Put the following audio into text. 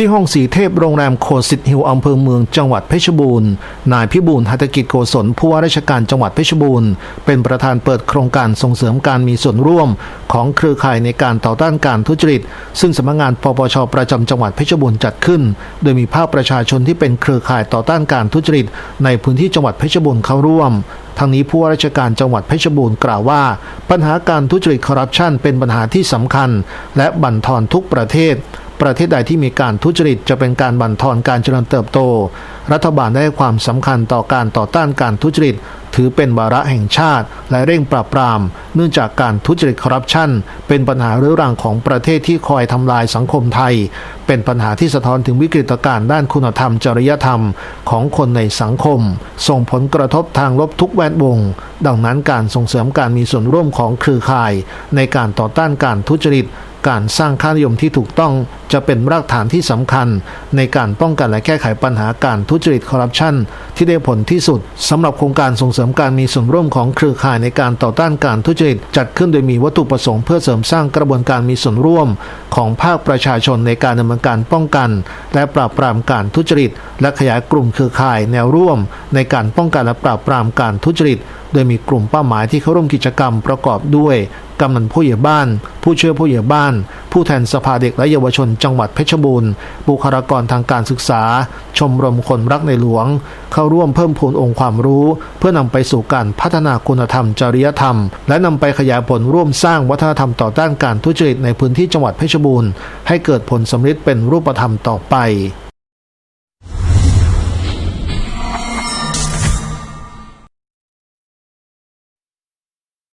ที่ห้องสีเทพโรงแรมโคสิตฮิลอำเภอเมืองจังหวัดเพชรบูรณ์ นายพิบูลหัตกิจโกศลผู้ว่าราชการจังหวัดเพชรบูรณ์ เป็นประธานเปิดโครงการส่งเสริมการมีส่วนร่วม ของเครือข่ายในการต่อต้านการทุจริต ซึ่งสำนักงานปปชประจำจังหวัดเพชรบูรณ์จัดขึ้น โดยมีภาคประชาชนที่เป็นเครือข่ายต่อต้านการทุจริต ในพื้นที่จังหวัดเพชรบูรณ์เข้าร่วมทางนี้ผู้ว่าราชการจังหวัดเพชรบูรณ์กล่าวว่า ปัญหาการทุจริตคอร์รัปชันเป็นปัญหาที่สำคัญ และบั่นทอนทุกประเทศ ประเทศใดที่มีการทุจริตจะเป็นการบั่นทอนการเจริญเติบโต รัฐบาลได้ให้ความสำคัญต่อการต่อต้านการทุจริต ถือเป็นวาระแห่งชาติ และเร่งปราบปราม เนื่องจากการทุจริตคอร์รัปชันเป็นปัญหาเรื้อรังของประเทศที่คอยทำลายสังคมไทย เป็นปัญหาที่สะท้อนถึงวิกฤตการณ์ด้านคุณธรรมจริยธรรมของคนในสังคม ส่งผลกระทบทางลบทุกแวดวง ดังนั้นการส่งเสริมการมีส่วนร่วมของเครือข่าย ในการต่อต้านการทุจริต การสร้างค่านิยมที่ถูกต้องจะเป็นรากฐานที่สำคัญ ในการป้องกันและแก้ไขปัญหาการทุจริตคอร์รัปชันที่ได้ผลที่สุดสำหรับโครงการส่งเสริมการมีส่วนร่วมของเครือข่ายในการต่อต้านการทุจริตจัดขึ้นโดยมีวัตถุประสงค์เพื่อเสริมสร้างกระบวนการมีส่วนร่วม ของภาคประชาชนในการดำเนินการป้องกัน และปราบปรามการทุจริต และขยายกลุ่มเครือข่ายแนวร่วม ในการป้องกันและปราบปรามการทุจริตโดยมีกลุ่มเป้าหมายที่เข้าร่วมกิจกรรมประกอบด้วยกำนันผู้ใหญ่บ้าน ผู้ช่วยผู้ใหญ่บ้าน ผู้แทนสภาเด็กและเยาวชนจังหวัดเพชรบูรณ์ บุคลากรทางการศึกษา ชมรมคนรักในหลวง เข้าร่วมเพิ่มพูนองค์ความรู้ เพื่อนำไปสู่การพัฒนาคุณธรรมจริยธรรม และนำไปขยายผลร่วมสร้างวัฒนธรรมต่อต้านการทุจริตในพื้นที่จังหวัดเพชรบูรณ์ ให้เกิดผลสำเร็จเป็นรูปธรรมต่อไป